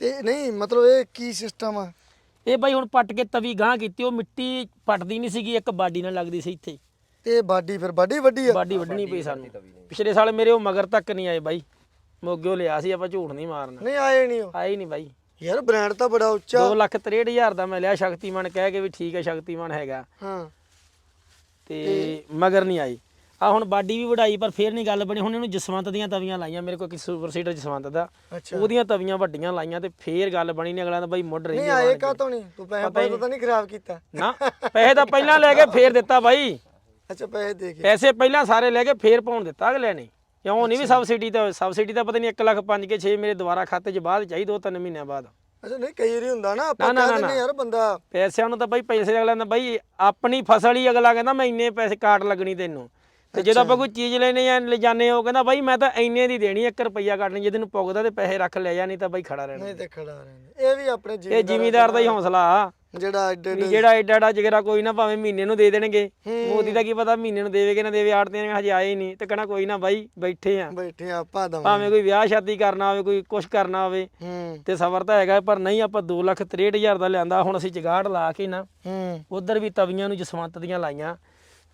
ਤੇ ਨਹੀਂ ਮਤਲਬ ਇਹ ਕੀ ਸਿਸਟਮ ਆ? ਇਹ ਬਾਈ ਹੁਣ ਪੱਟ ਕੇ ਤਵੀ ਗਾਂ ਕੀਤੀ ਉਹ ਮਿੱਟੀ ਪੱਟਦੀ ਨਹੀਂ ਸੀਗੀ ਇੱਕ ਬਾਡੀ ਨਾਲ ਲੱਗਦੀ ਸੀ ਇੱਥੇ। ਤੇ ਬਾਡੀ ਫਿਰ ਬਾਡੀ ਵੱਡੀ ਆ? ਬਾਡੀ ਵੱਢਣੀ ਪਈ ਸਾਨੂੰ। ਪਿਛਲੇ ਸਾਲ ਮੇਰੇ ਉਹ ਮਗਰ ਤੱਕ ਨਹੀਂ ਆਏ ਬਾਈ। ਮੋਗਿਓ ਲਿਆ ਸੀ ਆਪਾਂ ਝੂਠ ਨਹੀਂ ਮਾਰਨਾ। ਨਹੀਂ ਆਏ ਨਹੀਂ ਉਹ। ਆਏ ਨਹੀਂ ਬਾਈ। ਯਾਰ ਬ੍ਰਾਂਡ ਤਾਂ ਬੜਾ ਉੱਚਾ। 2 ਲੱਖ 63000 ਦਾ ਮੈਂ ਲਿਆ ਸ਼ਕਤੀਮਾਨ ਕਹਿ ਕੇ ਵੀ ਠੀਕ ਹੈ ਸ਼ਕਤੀਮਾਨ ਹੈਗਾ। ਹਾਂ। ਤੇ ਮਗਰ ਨਹੀਂ ਆਈ ਆ ਹੁਣ ਬਾਡੀ ਵੀ ਵਢਾਈ ਪਰ ਫੇਰ ਨਹੀਂ ਗੱਲ ਬਣੀ। ਹੁਣ ਇਹਨੂੰ ਜਸਵੰਤ ਦੀਆਂ ਤਵੀਆਂ ਲਾਈਆਂ। ਮੇਰੇ ਕੋਲ ਕਿ ਸੁਪਰ ਸੀਡਰ ਜਸਵੰਤ ਦਾ। ਉਹਦੀਆਂ ਤਵੀਆਂ ਵੱਡੀਆਂ ਲਾਈਆਂ ਤੇ ਫੇਰ ਗੱਲ ਬਣੀ ਨਹੀਂ ਅਗਲਾ ਦਾ ਬਾਈ ਮੁੱਢ ਰਹੀ ਨਹੀਂ ਆਏ ਕਾ। ਤੋਂ ਨਹੀਂ ਤੂੰ ਪੈਸੇ ਪੈਸੇ ਤਾਂ ਨਹੀਂ ਖਰਾਬ ਕੀਤਾ। ਨਾ ਪੈਸੇ ਤਾਂ ਪਹਿਲਾਂ ਲੈ ਕੇ ਫੇਰ ਦਿੱਤਾ ਬਾਈ। ਅੱਛਾ ਪੈਸੇ ਦੇ ਕੇ। ਪੈਸੇ ਪਹਿਲਾਂ ਸਾਰੇ ਲੈ ਕੇ ਫੇਰ ਪਾਉਣ ਦਿੱਤਾ ਅਗਲੇ ਨੇ। ਕਿਉਂ ਨਹੀਂ ਵੀ ਸਬਸਿਡੀ ਤਾਂ ਸਬਸਿਡੀ ਤਾਂ ਪਤਾ ਨਹੀਂ 1 ਲੱਖ 5 ਕੇ 6 ਮੇਰੇ ਦੁਬਾਰਾ ਖਾਤੇ 'ਚ ਬਾਅਦ ਚਾਹੀਦਾ ਦੋ ਤਿੰਨ ਮਹੀਨਿਆਂ ਬਾਅਦ। ਅੱਛਾ ਨਹੀਂ ਕਈ ਵਾਰੀ ਹੁੰਦਾ ਨਾ ਆਪਾਂ ਨਾ, ਨਾ, ਯਾਰ ਬੰਦਾ। ਪੈਸਿਆਂ ਨੂੰ ਤਾਂ ਬਾਈ ਪੈਸੇ ਅਗਲਾ ਕਹਿੰਦਾ ਬਾਈ ਆਪਣੀ ਫਸਲ ਹੀ ਅਗਲਾ ਕਹਿੰਦਾ ਮੈਂ ਇੰਨੇ ਪੈਸੇ ਕਾਟ ਲੱਗਣੀ ਤੈਨੂੰ। ਤੇ ਜਦੋਂ ਆਪਾਂ ਕੋਈ ਚੀਜ਼ ਲੈਣੇ ਜਾਂ ਲਿਜਾਣੇ ਉਹ ਕਹਿੰਦਾ ਬਾਈ ਮੈਂ ਤਾਂ ਇੰਨੇ ਦੀ ਦੇਣੀ 1 ਰੁਪਈਆ ਕੱਟਣੀ ਜੇ ਤੈਨੂੰ ਪੁੱਗਦਾ ਤੇ ਪੈਸੇ ਰੱਖ ਲੈ ਜਾ ਨਹੀਂ ਤਾਂ ਬਾਈ ਖੜਾ ਰਹਿਣਾ। ਨਹੀਂ ਤੇ ਖੜਾ ਰਹਿੰਦੇ ਇਹ ਵੀ ਆਪਣੇ ਇਹ ਜੀਵਨ ਜ਼ਿਮੀਦਾਰ ਦਾ ਹੀ ਹੌਸਲਾ ਆ। ਜਿਹੜਾ ਐਡੇ ਜਿਹੜਾ ਐਡਾ ਐਡਾ ਜਿਗਰਾ ਕੋਈ ਨਾ ਭਾਵੇਂ ਮਹੀਨੇ ਨੂੰ ਦੇ ਦੇਣਗੇ। ਮੋਦੀ ਦਾ ਕੀ ਪਤਾ ਮਹੀਨੇ ਨੂੰ ਦੇਵੇ ਕਿ ਨਾ ਦੇਵੇ ਆੜਤੀਆਂ ਨੇ ਹਜੇ ਆਏ ਨਹੀਂ ਤੇ ਕਹਣਾ ਕੋਈ ਨਾ ਬਾਈ ਬੈਠੇ ਆ। ਬੈਠੇ ਆਪਾਂ ਦਵਾਂ ਭਾਵੇਂ ਕੋਈ ਵਿਆਹ ਸ਼ਾਦੀ ਕਰਨਾ ਹੋਵੇ ਕੋਈ ਕੁਛ ਕਰਨਾ ਹੋਵੇ ਤੇ ਸਬਰ ਤਾਂ ਹੈਗਾ ਪਰ ਨਹੀਂ ਆਪਾਂ 2 ਲੱਖ 63000 ਦਾ ਲਿਆਂਦਾ ਹੁਣ ਅਸੀਂ ਜਗਾੜ ਲਾ ਕੇ ਨਾ ਉਧਰ ਵੀ ਤਵੀਆਂ ਨੂੰ ਜਸਵੰਤ ਦੀਆਂ ਲਾਈਆਂ।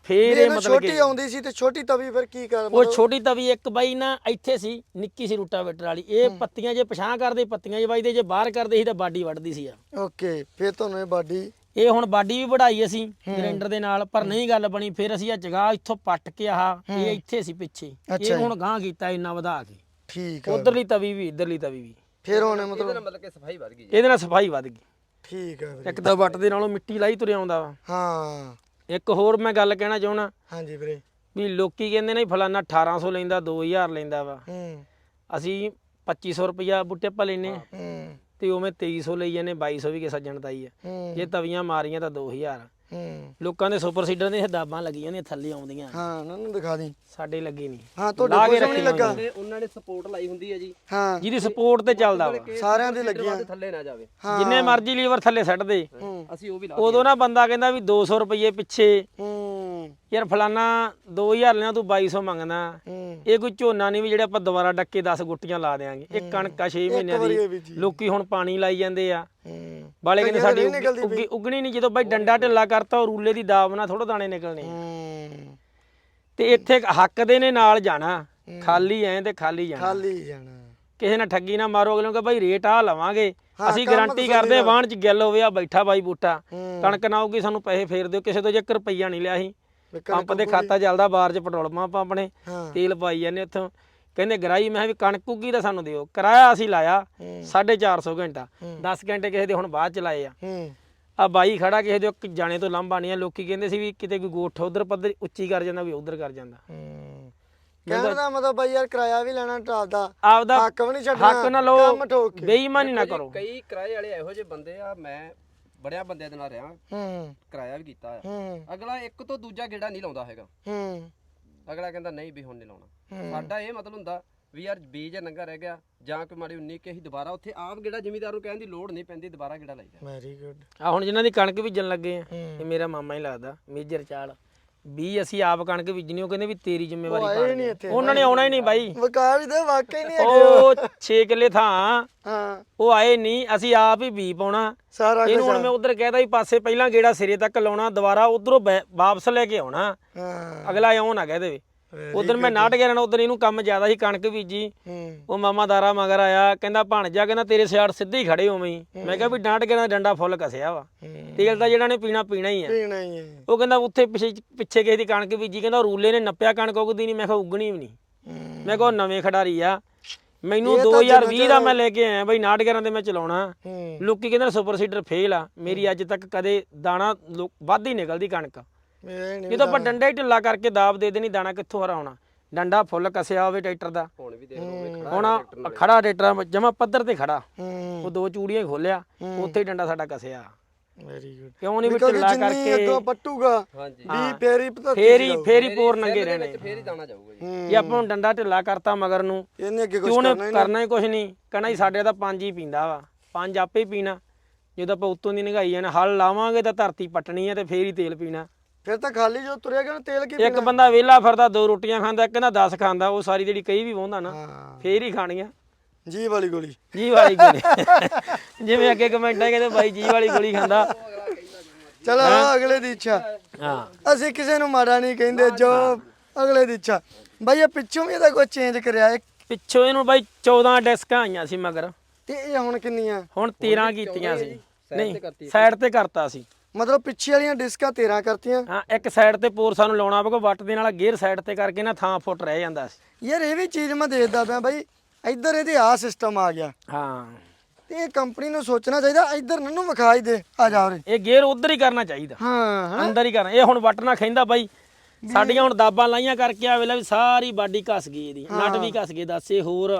ਫੇਰ ਇਹ ਮਤਲਬ ਛੋਟੀ ਕਿ ਆਉਂਦੀ ਸੀ ਤੇ ਛੋਟੀ ਤਵੀ ਫਿਰ ਕੀ ਕਰ ਉਹ ਛੋਟੀ ਤਵੀ ਇੱਕ ਬਾਈ ਨਾ ਇੱਥੇ ਸੀ ਨਿੱਕੀ ਸੀ ਰੂਟਾਵੇਟਰ ਵਾਲੀ। ਇਹ ਪੱਤੀਆਂ ਜੇ ਪਛਾਂ ਕਰਦੇ ਪੱਤੀਆਂ ਜੇ ਵੱਜਦੇ ਜੇ ਬਾਹਰ ਕਰਦੇ ਸੀ ਤਾਂ ਬਾਡੀ ਵੱਢਦੀ ਸੀ ਆ। ਓਕੇ ਫਿਰ ਤੁਹਾਨੂੰ ਇਹ ਬਾਡੀ ਇਹ ਹੁਣ ਬਾਡੀ ਵੀ ਵਢਾਈ ਅਸੀਂ ਗ੍ਰੈਂਡਰ ਦੇ ਨਾਲ ਪਰ ਨਹੀਂ ਗੱਲ ਬਣੀ ਫਿਰ ਅਸੀਂ ਆ ਜਗ੍ਹਾ ਇੱਥੋਂ ਪੱਟ ਕੇ ਆਹ ਇਹ ਇੱਥੇ ਸੀ ਪਿੱਛੇ। ਇਹ ਹੁਣ ਗਾਂ ਕੀਤਾ ਇੰਨਾ ਵਧਾ ਕੇ। ਠੀਕ ਆ। ਉਧਰਲੀ ਤਵੀ ਵੀ ਇਧਰਲੀ ਤਵੀ ਵੀ। ਫਿਰ ਹੁਣ ਮਤਲਬ ਮਤਲਬ ਕਿ ਸਫ਼ਾਈ ਵੱਧ ਗਈ। ਇਹਦੇ ਨਾਲ ਸਫ਼ਾਈ ਵੱਧ ਗਈ। ਠੀਕ ਆ ਇੱਕ ਤਾਂ ਵੱਟ ਦੇ ਨਾਲੋਂ ਮਿੱਟੀ ਲਾਈ ਤੁਰਿਆ ਆਉਂਦਾ ਵਾ। ਹਾਂ। ਇੱਕ ਹੋਰ ਮੈਂ ਗੱਲ ਕਹਿਣਾ ਚਾਹਣਾ ਹਾਂਜੀ ਵੀਰੇ। ਵੀ ਲੋਕੀ ਕਹਿੰਦੇ ਨੇ ਫਲਾਨਾ 1800 ਲੈਂਦਾ 2000 ਲੈਂਦਾ ਵਾ। ਹੂੰ। ਅਸੀਂ 2500 ਰੁਪਇਆ ਬੁੱਟੇ ਪਾ ਲੈਨੇ ਹੂੰ। ਤੇ ਉਵੇਂ 2300 ਲਈ ਜਾਂਦੇ 2200 ਵੀ ਕੇ ਸੱਜਣ ਦਾ ਹੀ ਆ। ਹੂੰ। ਜੇ ਤਵੀਆਂ ਮਾਰੀਆਂ ਤਾਂ 2000 ਹੂੰ। ਲੋਕਾਂ ਦੇ ਸੁਪਰ ਸੀਡਰ ਦੀਆਂ ਦਾਬਾਂ ਲੱਗੀਆਂ ਨੇ ਥੱਲੇ ਆਉਂਦੀਆਂ। ਹਾਂ ਉਹਨਾਂ ਨੂੰ ਦਿਖਾ ਦੀ। ਸਾਡੇ ਲੱਗੇ ਨਹੀਂ। ਹਾਂ ਤੁਹਾਡੇ ਲਾ ਕੇ ਕੁਝ ਨਹੀਂ ਲੱਗਾ। ਤੇ ਉਹਨਾਂ ਨੇ ਸਪੋਰਟ ਲਾਈ ਹੁੰਦੀ ਹੈ ਜੀ। ਹਾਂ। ਜਿਹਦੀ ਸਪੋਰਟ ਤੇ ਚੱਲਦਾ ਵਾ। ਸਾਰਿਆਂ ਦੇ ਲੱਗੀਆਂ। ਥੱਲੇ ਨਾ ਜਾਵੇ। ਜਿੰਨੇ ਮਰਜ਼ੀ ਲੀਵਰ ਥੱਲੇ ਸੱਟ ਦੇ। ਅਸੀਂ ਉਹ ਵੀ ਲਾ ਉਦੋਂ ਨਾ ਬੰਦਾ ਕਹਿੰਦਾ ਵੀ 200 ਰੁਪਏ ਪਿੱਛੇ। ਹੂੰ। ਯਾਰ ਫਲਾਨਾ 2000 ਲੈਣਾ ਤੂੰ 2200 ਮੰਗਦਾ ਹੂੰ। ਇਹ ਕੋਈ ਝੋਨਾ ਨਹੀਂ ਵੀ ਜਿਹੜੇ ਆਪਾਂ ਦੁਬਾਰਾ ਡੱਕੇ 10 ਗੁੱਟੀਆਂ ਲਾ ਦੇਾਂਗੇ ਇਹ ਕਣਕ ਆ 6 ਮਹੀਨਿਆਂ ਵਾਰੀ ਇਹ ਦੀ। ਲੋਕੀ ਹੁਣ ਪਾਣੀ ਲਾਈ ਜਾਂਦੇ ਆ। ਹੂੰ। ਬਾਲੇ ਕਹਿੰਦੇ ਸਾਡੀ ਦੀ ਨਹੀਂ ਨਿਕਲਦੀ ਉੱਗੀ- ਉਗਣੀ ਨਹੀਂ ਜਦੋਂ ਬਾਈ ਡੰਡਾ ਢਿੱਲਾ ਕਰਤਾ ਉਹ ਰੂਲੇ ਦੀ ਦਾਬ ਨਾਲ ਥੋੜਾ ਦਾਣੇ ਨਿਕਲਣੇ। ਹੂੰ। ਤੇ ਇੱਥੇ ਹੱਕ ਦੇ ਨੇ ਨਾਲ ਜਾਣਾ। ਖਾਲੀ ਐ ਤੇ ਖਾਲੀ ਜਾਣਾ। ਖਾਲੀ ਜਾਣਾ। ਕਿਸੇ ਨਾਲ ਠੱਗੀ ਨਾ ਮਾਰੋ ਅਗਲੇ ਨੂੰ ਕਹੇ ਬਾਈ ਰੇਟ ਆ ਲਵਾਂਗੇ। ਹਾਂ, ਅਸੀਂ ਕੰਮ ਗਾਰੰਟੀ ਤਸੱਲੀ ਕਰਦੇ ਨਾਲ। ਵਾਹਣ ਚ ਗਿੱਲ ਹੋਵੇ ਆ ਬੈਠਾ ਬਾਈ ਬੂਟਾ। ਹੂੰ। ਕਣਕ ਨਾ ਹੋਊਗੀ ਸਾਨੂੰ ਪੈਸੇ ਫੇਰ ਦਿਓ। ਕਿਸੇ ਤੋਂ ਜੇ 1 ਰੁਪਈਆ ਨਹੀਂ ਲਿਆ ਸੀ। ਵੀ ਕਣਕ ਪੰਪ ਦੇ ਖਾਤਾ ਚੱਲਦਾ ਬਾਹਰ ਚ ਪੈਟਰੋਲ ਪੰਪ ਆਪਣੇ। ਹਾਂ। ਤੇਲ ਪਾਈ ਜਾਂਦੇ ਉੱਥੋਂ। ਕਹਿੰਦੇ ਗਰਾਈ ਮੈਂ ਕਿਹਾ ਵੀ ਕਣਕ ਉੱਗੀ ਤਾਂ ਸਾਨੂੰ ਦਿਓ। ਕਿਰਾਇਆ ਅਸੀਂ ਲਾਇਆ ਹੂੰ। 450 ਘੰਟਾ। 10 ਘੰਟੇ ਕਿਸੇ ਦੇ ਹੁਣ ਬਾਅਦ ਚ ਲਾਏ ਆ। ਹੂੰ। ਆ ਬਾਈ ਖੜਾ ਕਿਸੇ ਦੇ ਜਾਣੇ ਤੋਂ ਲੰਬਾ ਨਹੀਂ ਆ। ਲੋਕੀ ਕਹਿੰਦੇ ਸੀ ਵੀ ਕਿਤੇ ਕੋਈ ਗੋਠ ਉਧਰ ਪੱਧਰ ਉੱਚੀ ਕਰ ਜਾਂਦਾ ਕੋਈ ਉਧਰ ਕਰ ਜਾਂਦਾ। ਹੂੰ। ਕਹਿਣ ਦਾ ਮਤਲਬ ਬਾਈ ਯਾਰ ਕਿਰਾਇਆ ਵੀ ਲੈਣਾ ਟਾਲਦਾ। ਆਪਦਾ ਹੱਕ ਵੀ ਨਹੀਂ ਛੱਡਣਾ ਹੱਕ ਨਾ ਲਓ ਕੰਮ ਠੋਕ ਕੇ। ਬੇਈਮਾਨੀ ਨਾ ਕਰੋ। ਕਈ ਕਿਰਾਏ ਵਾਲੇ ਇਹੋ ਜਿਹੇ ਬੰਦੇ ਆ ਮੈਂ ਬੜਿਆਂ ਬੰਦਿਆਂ ਦੇ ਨਾਲ ਰਿਹਾ। ਹੂੰ। ਕਿਰਾਇਆ ਵੀ ਕੀਤਾ ਆ। ਅਗਲਾ ਇੱਕ ਤੋਂ ਦੂਜਾ ਗੇੜਾ ਨਹੀਂ ਲਾਉਂਦਾ ਹੈਗਾ। ਹੂੰ। ਅਗਲਾ ਕਹਿੰਦਾ ਨਹੀਂ ਵੀ ਹੁਣ ਨਹੀਂ ਲਾਉਣਾ। ਸਾਡਾ ਇਹ ਮਤਲਬ ਹੁੰਦਾ ਵੀ ਯਾਰ ਬੀਜ ਨੰਗਾ ਰਹਿ ਗਿਆ ਜਾਂ ਕੋਈ ਮਾੜੀ ਉਨੀ ਕਿ ਅਸੀਂ ਦੁਬਾਰਾ ਉੱਥੇ ਆਪ ਗੇੜਾ ਜ਼ਿਮੀਦਾਰ ਨੂੰ ਕਹਿਣ ਦੀ ਲੋੜ ਨਹੀਂ ਪੈਂਦੀ ਦੁਬਾਰਾ ਗੇੜਾ ਲਾਈਦਾ ਵੈਰੀ ਗੁੱਡ ਆ ਹੁਣ ਜਿਨ੍ਹਾਂ ਦੀ ਕਣਕ ਬੀਜਣ ਲੱਗੇ ਆ। ਇਹ ਮੇਰਾ ਮਾਮਾ ਹੀ ਲੱਗਦਾ ਮੇਜਰ ਚਾਲ ਵੀ ਅਸੀਂ ਆਪ ਕਣਕ ਬੀਜਣੀ ਉਹ ਕਹਿੰਦੇ ਵੀ ਤੇਰੀ ਉਹ ਜ਼ਿੰਮੇਵਾਰੀ ਆਏ ਪਾ ਨਹੀਂ ਇੱਥੇ ਉਹਨਾਂ ਨੇ ਆਉਣਾ ਹੀ ਨਹੀਂ ਬਾਈ। ਵਕਾ ਵੀ ਦੇ ਵਾਕਈ ਨਹੀਂ ਹੈਗੇ ਉਹ 6 ਕਿੱਲੇ ਥਾਂ ਹਾਂ। ਉਹ ਆਏ ਨਹੀਂ ਅਸੀਂ ਆਪ ਹੀ ਬੀ ਪਾਉਣਾ। ਸਾਰਾ ਕੁਝ ਇਹਨੂੰ ਹੁਣ ਮੈਂ ਉਧਰ ਕਹਿਦਾ ਵੀ ਪਾਸੇ ਪਹਿਲਾਂ ਗੇੜਾ ਸਿਰੇ ਤੱਕ ਲਾਉਣਾ ਦੁਬਾਰਾ ਉਧਰੋਂ ਵਾਪਸ ਲੈ ਕੇ ਆਉਣਾ। ਹਾਂ। ਅਗਲਾ ਇਉਂ ਨਾ ਕਹਿ ਦੇਵੇ। ਉਧਰ ਮੈਂ ਨਾਟ ਗਿਆ ਨਾ ਉਧਰ ਇਹਨੂੰ ਕੰਮ ਜ਼ਿਆਦਾ ਸੀ ਕਣਕ ਬੀਜੀ। ਉਹ ਮਾਮਾ ਦਾਰਾ ਮਗਰ ਆਇਆ ਕਹਿੰਦਾ ਭਾਣਜਾ ਕਹਿੰਦਾ ਤੇਰੇ ਸਿਆੜ ਸਿੱਧੇ ਹੀ ਖੜੇ ਹੋਵੇਂ ਹੀ। ਮੈਂ ਕਿਹਾ ਵੀ ਨਾਟ ਗਿਆ ਨਾ ਡੰਡਾ ਫੁੱਲ ਕਸਿਆ ਵਾ। ਤੇਲ ਤਾਂ ਜਿਹੜਾ ਨੇ ਪੀਣਾ ਪੀਣਾ ਹੀ ਆ। ਪੀਣਾ ਹੀ ਹੈ ਉਹ ਕਹਿੰਦਾ ਉੱਥੇ ਪਿੱਛੇ ਪਿੱਛੇ ਕਿਸੇ ਦੀ ਕਣਕ ਬੀਜੀ ਕਹਿੰਦਾ ਰੂਲੇ ਨੇ ਨੱਪਿਆ ਕਣਕ ਉਗਦੀ ਨਹੀਂ। ਮੈਂ ਕਿਹਾ ਉਗਣੀ ਵੀ ਨਹੀਂ। ਮੈਂ ਕਿਹਾ ਨਵੇਂ ਖਿਡਾਰੀ ਆ। ਮੈਨੂੰ ਇਹ ਤਾਂ 2020 ਦਾ ਮੈਂ ਲੈ ਕੇ ਆਇਆ ਬਈ ਨਾਟਗਰਾਂ ਦੇ ਮੈਂ ਚਲਾਉਣਾ। ਲੋਕੀ ਕਹਿੰਦੇ ਸੁਪਰ ਸੀਡਰ ਫੇਲ ਆ। ਮੇਰੀ ਅੱਜ ਤੱਕ ਕਦੇ ਦਾਣਾ ਵੱਧ ਹੀ ਨਿਕਲਦੀ ਕਣਕ। ਇਹ ਨਹੀਂ ਜਦੋਂ ਆਪਾਂ ਡੰਡਾ ਹੀ ਢਿੱਲਾ ਕਰਕੇ ਦਾਬ ਦੇ ਦੇਣੀ ਦਾਣਾ ਕਿੱਥੋਂ ਹਰਾ ਹੋਣਾ। ਡੰਡਾ ਫੁੱਲ ਕਸਿਆ ਹੋਵੇ ਟਰੈਕਟਰ ਦਾ। ਹੁਣ ਵੀ ਦੇਖ ਲਓ ਵੀ ਖੜਾ ਹੁਣ ਆਹ ਖੜਾ ਟਰੈਕਟਰ ਜਮਾ ਪੱਧਰ ਤੇ ਖੜਾ। ਹੂੰ। ਉਹ ਦੋ ਚੂੜੀਆਂ ਹੀ ਖੋਲਿਆ ਉੱਥੇ ਹੀ ਡੰਡਾ ਸਾਡਾ ਕਸਿਆ। ਵੈਰੀ ਗੁੱਡ ਕਿਉਂ ਨਹੀਂ ਵੀ ਕਿਉਂਕਿ ਢਿੱਲਾ ਜਿੰਨੀ ਕਰਕੇ? ਅੱਗੋਂ ਪੱਟੂਗਾ ਹਾਂਜੀ। ਵੀ ਫੇਰੀ ਪਤਾ ਫੇਰ ਫੇਰ ਪੋਰ ਨੰਗੇ ਰਹਿਣੇ। ਵਿੱਚ ਫੇਰ ਹੀ ਦਾਣਾ ਜਾਊਗਾ ਜੀ। ਜੇ ਆਪਾਂ ਨੂੰ ਡੰਡਾ ਢਿੱਲਾ ਕਰਤਾ ਮਗਰ ਨੂੰ ਇਹਨੇ ਅੱਗੇ ਕੁਝ ਕਰਨਾ ਹੀ ਕਰਨਾ ਹੀ ਕੁਝ ਨਹੀਂ। ਕਹਣਾ ਹੀ ਸਾਡੇ ਤਾਂ ਪੰਜ ਹੀ ਪੀਂਦਾ ਵਾ। ਪੰਜ ਆਪੇ ਹੀ ਪੀਣਾ। ਜਦੋਂ ਆਪਾਂ ਉੱਤੋਂ ਦੀ ਨਿਗਾਈ ਜਾਣਾ ਹਲ ਲਾਵਾਂਗੇ ਤਾਂ ਧਰਤੀ ਪੱਟਣੀ ਹੈ ਤੇ ਫੇਰ ਹੀ ਤੇਲ ਪੀਣਾ। ਫਿਰ ਤਾਂ ਖਾਲੀ ਜੋ ਤੁਰਿਆ ਗਿਆ ਤੇਲ ਕੀ ਇੱਕ ਬੰਦਾ ਵਿਹਲਾ ਫਿਰਦਾ ਦੋ ਰੋਟੀਆਂ ਖਾਂਦਾ ਇੱਕ ਕਹਿੰਦਾ 10 ਖਾਂਦਾ ਉਹ ਸਾਰੀ ਜਿਹੜੀ ਕਈ ਵੀ ਵਾਹੁੰਦਾ ਨਾ ਹਾਂ। ਫੇਰ ਹੀ ਖਾਣੀਆਂ। ਜੀ ਵਾਲੀ ਗੋਲੀ। ਜੀ ਵਾਲੀ ਗੋਲੀ। ਜਿਵੇਂ ਅੱਗੇ ਕਮੈਂਟਾਂ ਕਹਿੰਦੇ ਬਾਈ ਜੀ ਵਾਲੀ ਗੋਲੀ ਖਾਂਦਾ। ਚਲੋ ਅਗਲੇ ਦੀ ਇੱਛਾ। ਹਾਂ। ਅਸੀਂ ਕਿਸੇ ਨੂੰ ਮਾੜਾ ਨਹੀਂ ਕਹਿੰਦੇ ਜੋ ਅਗਲੇ ਦੀ ਇੱਛਾ। ਬਾਈ ਇਹ ਪਿੱਛੋਂ ਵੀ ਇਹਦਾ ਕੋਈ ਚੇਂਜ ਕਰਿਆ? ਇਹ ਪਿੱਛੋਂ ਇਹਨੂੰ ਬਾਈ 14 ਡਿਸਕਾਂ ਆਈਆਂ ਸੀ ਮਗਰ। ਤੇ ਇਹ ਹੁਣ ਕਿੰਨੀਆਂ? ਹੁਣ 13 ਕੀਤੀਆਂ ਸੀ। ਨਹੀਂ ਸਾਈਡ ਤੇ ਕਰਤਾ ਸੀ। ਮਤਲਬ ਪਿੱਛੇ ਵਾਲੀਆਂ ਡਿਸਕਾਂ 13 ਕਰਤੀਆਂ। ਹਾਂ ਇੱਕ ਸਾਈਡ ਤੇ ਪੋਰ ਸਾਨੂੰ ਲਾਉਣਾ ਪਊਗਾ ਵੱਟ ਦੇ ਨਾਲ ਗੇਅਰ ਸਾਈਡ ਤੇ ਕਰਕੇ ਨਾ ਥਾਂ ਫੁੱਟ ਰਹਿ ਜਾਂਦਾ ਸੀ। ਯਾਰ ਇਹ ਵੀ ਚੀਜ਼ ਮੈਂ ਦੇਖਦਾ ਪਿਆ ਬਾਈ ਇੱਧਰ ਇਹਦੇ ਆ ਸਿਸਟਮ ਆ ਗਿਆ। ਹਾਂ। ਤੇ ਇਹ ਕੰਪਨੀ ਨੂੰ ਸੋਚਣਾ ਚਾਹੀਦਾ ਇੱਧਰ ਨਨੂੰ ਵਿਖਾਈ ਦੇ ਆ ਜਾ ਉਰੇ। ਇਹ ਗੇਅਰ ਉਧਰ ਹੀ ਕਰਨਾ ਚਾਹੀਦਾ। ਹਾਂ? ਅੰਦਰ ਹੀ ਕਰਨਾ। ਇਹ ਹੁਣ ਵੱਟ ਨਾ ਖੈਂਦਾ ਬਾਈ। ਸਾਡੀਆਂ ਹੁਣ ਦਾਬਾਂ ਲਾਈਆਂ ਕਰਕੇ ਆ ਵੇਲਾ ਵੀ ਸਾਰੀ ਬਾਡੀ ਘਸ ਗਈ ਇਹਦੀ। ਨਟ ਵੀ ਘਸ ਗਏ ਦੱਸ ਇਹ ਹੋਰ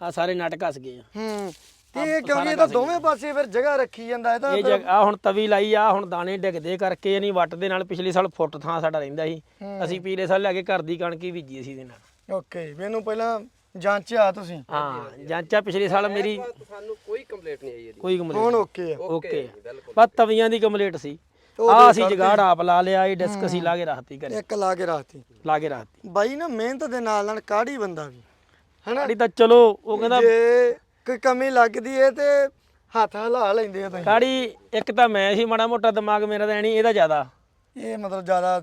ਆ ਸਾਰੇ ਨਟ ਘਸ ਗਏ ਹੂੰ। ਤੇ ਇਹ ਕਿਉਂਕਿ ਇਹ ਤਾਂ ਦੋਵੇਂ ਪਾਸੇ ਫਿਰ ਜਗ੍ਹਾ ਰੱਖੀ ਜਾਂਦਾ ਇਹ ਤਾਂ ਇਹ ਜਗ ਆ ਹੁਣ ਤਵੀ ਲਾਈ ਆ ਹੁਣ ਦਾਣੇ ਡਿੱਗਦੇ ਕਰਕੇ ਨਹੀਂ ਵੱਟ ਦੇ ਨਾਲ ਪਿਛਲੇ ਸਾਲ ਫੁੱਟ ਥਾਂ ਸਾਡਾ ਰਹਿੰਦਾ ਸੀ। ਅਸੀਂ ਪਿਛਲੇ ਸਾਲ ਲੈ ਕੇ ਘਰ ਦੀ ਕਣਕ ਹੀ ਬੀਜੀ ਸੀ ਇਹਦੇ ਨਾਲ। ਓਕੇ ਮੈਨੂੰ ਪਹਿਲਾਂ ਜਾਂਚਿਆ ਤੁਸੀਂ। ਹਾਂ ਜਾਂਚਾ ਪਿਛਲੇ ਸਾਲ ਮੇਰੀ ਸਾਨੂੰ ਕੋਈ ਕੰਪਲੇਂਟ ਨਹੀਂ ਆਈ ਇਹਦੀ। ਕੋਈ ਹੁਣ ਕੰਪਲੀਟ ਓਕੇ ਆ। ਓਕੇ। ਬਿਲਕੁਲ। ਬਸ ਤਵੀਆਂ ਦੀ ਕੰਪਲੀਟ ਸੀ। ਉਹ ਆ ਅਸੀਂ ਜਗਾੜ ਆਪ ਲਾ ਲਿਆ ਇਹ ਡਿਸਕ ਅਸੀਂ ਲਾ ਕੇ ਰੱਖਤੀ ਘਰੇ। ਇੱਕ ਲਾ ਕੇ ਰੱਖਤੀ। ਲਾ ਕੇ ਰੱਖਤੀ। ਬਾਈ ਨਾ ਮਿਹਨਤ ਦੇ ਨਾਲ ਨਾਲ ਕਾੜੀ ਬੰਦਾ ਵੀ। ਹਨਾ? ਕਾੜੀ ਤਾਂ ਚਲੋ ਉਹ ਕਹਿੰਦਾ ਜੇ ਕੋਈ ਕਮੀ ਲੱਗਦੀ ਏ ਤੇ ਹੱਥ ਹਿਲਾ ਲੈਂਦੇ ਆ ਤੁਸੀਂ। ਕਾੜੀ ਇੱਕ ਤਾਂ ਮੈਂ ਸੀ ਮਾੜਾ ਮੋਟਾ ਦਿਮਾਗ ਮੇਰਾ ਤਾਂ ਨਹੀਂ ਇਹਦਾ ਜ਼ਿਆਦਾ। ਇਹ ਮਤਲਬ ਜ਼ਿਆਦਾ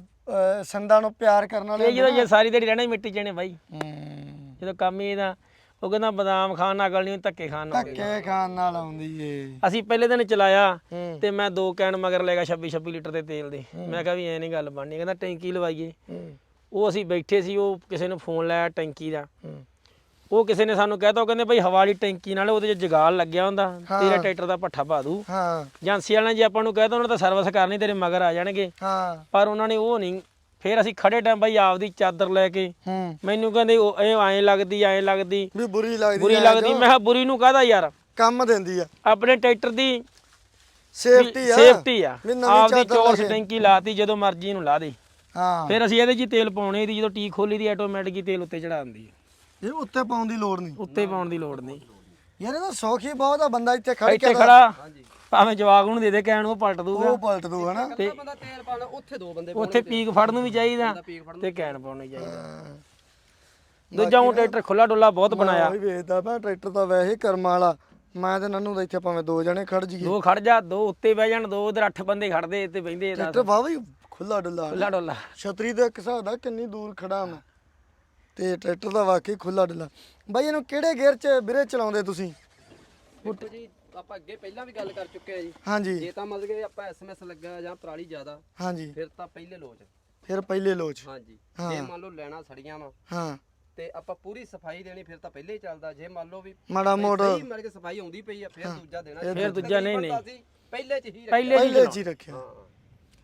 ਸੰਦਾਂ ਨੂੰ ਪਿਆਰ ਕਰਨ ਵਾਲੇ ਇਹ ਜਦੋਂ ਜੇ ਸਾਰੀ ਦਿਹਾੜੀ ਰਹਿਣਾ ਹੀ ਮਿੱਟੀ ਚ ਨੇ ਬਾਈ। ਹੂੰ। ਜਦੋਂ ਕੰਮ ਹੀ ਇਹਦਾ ਉਹ ਕਹਿੰਦਾ ਬਦਾਮ ਖਾਣ ਨਾਲ ਅਕਲ ਨਹੀਂ ਧੱਕੇ ਖਾਣ ਨਾਲ ਧੱਕੇ ਖਾਣ ਨਾਲ ਆਉਂਦੀ ਏ। ਅਸੀਂ ਪਹਿਲੇ ਦਿਨ ਚਲਾਇਆ ਹੂੰ। ਤੇ ਮੈਂ ਦੋ ਕੈਨ ਮਗਰ ਲੈ ਗਿਆ 26 26 ਲੀਟਰ ਦੇ ਤੇਲ ਦੇ। ਮੈਂ ਕਿਹਾ ਵੀ ਐ ਨਹੀਂ ਗੱਲ ਬਣਨੀ ਕਹਿੰਦਾ ਟੈਂਕੀ ਲਵਾਈਏ। ਹੂੰ। ਉਹ ਅਸੀਂ ਬੈਠੇ ਸੀ ਉਹ ਕਿਸੇ ਨੂੰ ਫੋਨ ਲਾਇਆ ਟੈਂਕੀ ਦਾ। ਹੂੰ। ਉਹ ਕਿਸੇ ਨੇ ਸਾਨੂੰ ਕਹਿਤਾ ਉਹ ਕਹਿੰਦੇ ਭਾਈ ਹਵਾ ਵਾਲੀ ਟੈਂਕੀ ਨਾਲ ਉਹਦੇ 'ਚ ਜਗਾਲ ਲੱਗਿਆ ਹੁੰਦਾ ਤੇਰਾ ਟਰੈਕਟਰ ਦਾ ਪੱਠਾ ਪਾ ਦੂ ਹਾਂ। ਏਜੰਸੀ ਵਾਲਿਆਂ ਨੇ ਜੇ ਆਪਾਂ ਨੂੰ ਕਹਿਤਾ ਉਹਨਾਂ ਨੇ ਤਾਂ ਸਰਵਿਸ ਕਰਨੀ ਤੇਰੇ ਮਗਰ ਆ ਜਾਣਗੇ। ਹਾਂ। ਪਰ ਉਹਨਾਂ ਨੇ ਉਹ ਨਹੀਂ ਫਿਰ ਅਸੀਂ ਖੜੇ ਟਾਈਮ ਬਾਈ ਆਪਦੀ ਚਾਦਰ ਲੈ ਕੇ ਹੂੰ। ਮੈਨੂੰ ਕਹਿੰਦੇ ਉਹ ਇਹ ਐਂ ਲੱਗਦੀ ਐਂ ਲੱਗਦੀ। ਵੀ ਬੁਰੀ ਲੱਗਦੀ ਬੁਰੀ ਆ ਲੱਗਦੀ। ਮੈਂ ਕਿਹਾ ਬੁਰੀ ਨੂੰ ਕਾਹਦਾ ਯਾਰ? ਕੰਮ ਦਿੰਦੀ ਆ ਆਪਣੇ ਟਰੈਕਟਰ ਦੀ ਸੇਫਟੀ ਆ। ਸੇਫਟੀ ਆ। ਵੀ ਨਵੀਂ ਆਪਦੀ ਚਾਦਰ ਚੌਰਸ। ਟੈਂਕੀ ਲਾਤੀ ਜਦੋਂ ਮਰਜ਼ੀ ਇਹਨੂੰ ਲਾ ਦੇ। ਹਾਂ। ਫਿਰ ਅਸੀਂ ਇਹਦੇ 'ਚ ਹੀ ਤੇਲ ਪਾਉਣੇ ਦੀ ਜਦੋਂ ਟੀ ਖੋਲੀ ਦੀ ਆਟੋਮੈਟਿਕ ਹੀ ਤੇਲ ਉੱਤੇ ਚੜਾ ਦਿੰਦੀ ਹੈ ਇਹ ਉੱਤੇ ਪਾਉਣ ਦੀ ਲੋੜ ਨਹੀਂ। ਉੱਤੇ ਪਾਉਣ ਦੀ ਲੋੜ ਨਹੀਂ। ਯਾਰ ਇਹ ਤਾਂ ਸੌਖੀ ਬਹੁਤ ਆ ਬੰਦਾ ਇੱਥੇ ਖੜ ਇੱਥੇ ਕੇ ਖੜਾ। ਭਾਵੇਂ ਜਵਾਗ ਨੂੰ ਦੇ ਦੇ ਕਹਿਣ ਉਹ ਪਲਟ ਦੂਗਾ ਉਹ ਪਲਟ ਦੂ ਹਨਾ? ਤੇ ਬੰਦਾ ਤੇਲ ਪਾਣਾ ਉੱਥੇ ਦੋ ਬੰਦੇ ਉੱਥੇ ਪੀਕ ਫੜਨ ਨੂੰ ਵੀ ਚਾਹੀਦਾ ਤੇ ਕੈਨ ਪਾਉਣੀ ਚਾਹੀਦਾ। ਹਾਂ। ਦੂਜਾ ਉਹ ਟਰੈਕਟਰ ਖੁੱਲਾ ਡੁੱਲਾ ਬਹੁਤ ਬਣਾਇਆ। ਮੈਂ ਵੀ ਵੇਚਦਾ ਪਿਆ ਟਰੈਕਟਰ ਤਾਂ ਵੈਸੇ ਹੀ ਕਰਮਾਂ ਵਾਲਾ। ਮੈਂ ਤੇ ਨੰਨੂ ਦਾ ਇੱਥੇ ਭਾਵੇਂ ਦੋ ਜਣੇ ਖੜ ਜੀਏ ਦੋ ਖੜ ਜਾ ਦੋ ਉੱਤੇ ਬਹਿ ਜਾਣ ਦੋ ਉਧਰ ਅੱਠ ਬੰਦੇ ਖੜਦੇ ਤੇ ਬਹਿੰਦੇ ਇਹਦਾ। ਟਰੈਕਟਰ ਵਾਹ ਵੀ ਖੁੱਲਾ ਡੁੱਲਾ ਖੁੱਲਾ ਡੁੱਲਾ ਛਤਰੀ ਦੇ ਇੱਕ ਹਿਸਾਬ ਦਾ ਕਿੰਨੀ ਦੂਰ ਖੜਾ ਮੈਂ। ਤੇ ਟਰੈਕਟਰ ਦਾ ਵਾਕਈ ਖੁੱਲਾ ਡੁੱਲਾ। ਬਾਈ ਇਹਨੂੰ ਕਿਹੜੇ ਗੇਅਰ 'ਚ ਵੀਰੇ ਚਲਾਉਂਦੇ ਤੁਸੀਂ? ਦੇਖੋ ਜੀ ਆਪਾਂ ਅੱਗੇ ਪਹਿਲਾਂ ਵੀ ਗੱਲ ਕਰ ਚੁੱਕੇ ਆ ਜੀ। ਹਾਂਜੀ। ਜੇ ਤਾਂ ਮਤਲਬ ਕਿ ਆਪਾਂ ਐਸਐਮਐਸ ਲੱਗਾ ਜਾਂ ਪਰਾਲੀ ਜ਼ਿਆਦਾ ਹਾਂਜੀ। ਫਿਰ ਤਾਂ ਪਹਿਲੇ ਲੋਚ। ਫਿਰ ਪਹਿਲੇ ਲੋਚ। ਹਾਂਜੀ। ਹਾਂ। ਜੇ ਮੰਨ ਲਓ ਲੈਣਾ ਸੜੀਆਂ ਵਾ ਹਾਂ। ਤੇ ਆਪਾਂ ਪੂਰੀ ਸਫ਼ਾਈ ਦੇਣੀ ਫਿਰ ਤਾਂ ਪਹਿਲੇ ਹੀ ਚੱਲਦਾ। ਜੇ ਮੰਨ ਲਓ ਵੀ ਮਾੜਾ ਮੋੜ ਸਹੀ ਮਤਲਬ ਕਿ ਸਫ਼ਾਈ ਆਉਂਦੀ ਪਈ ਆ ਫਿਰ ਦੂਜਾ ਦੇਣਾ ਫਿਰ ਦੂਜਾ ਨਹੀਂ, ਨਹੀਂ। ਪਹਿਲੇ ਚ ਹੀ ਰੱਖਿਆ। ਪਹਿਲੇ 'ਚ ਹੀ ਰੱਖਿਆ। ਹਾਂ।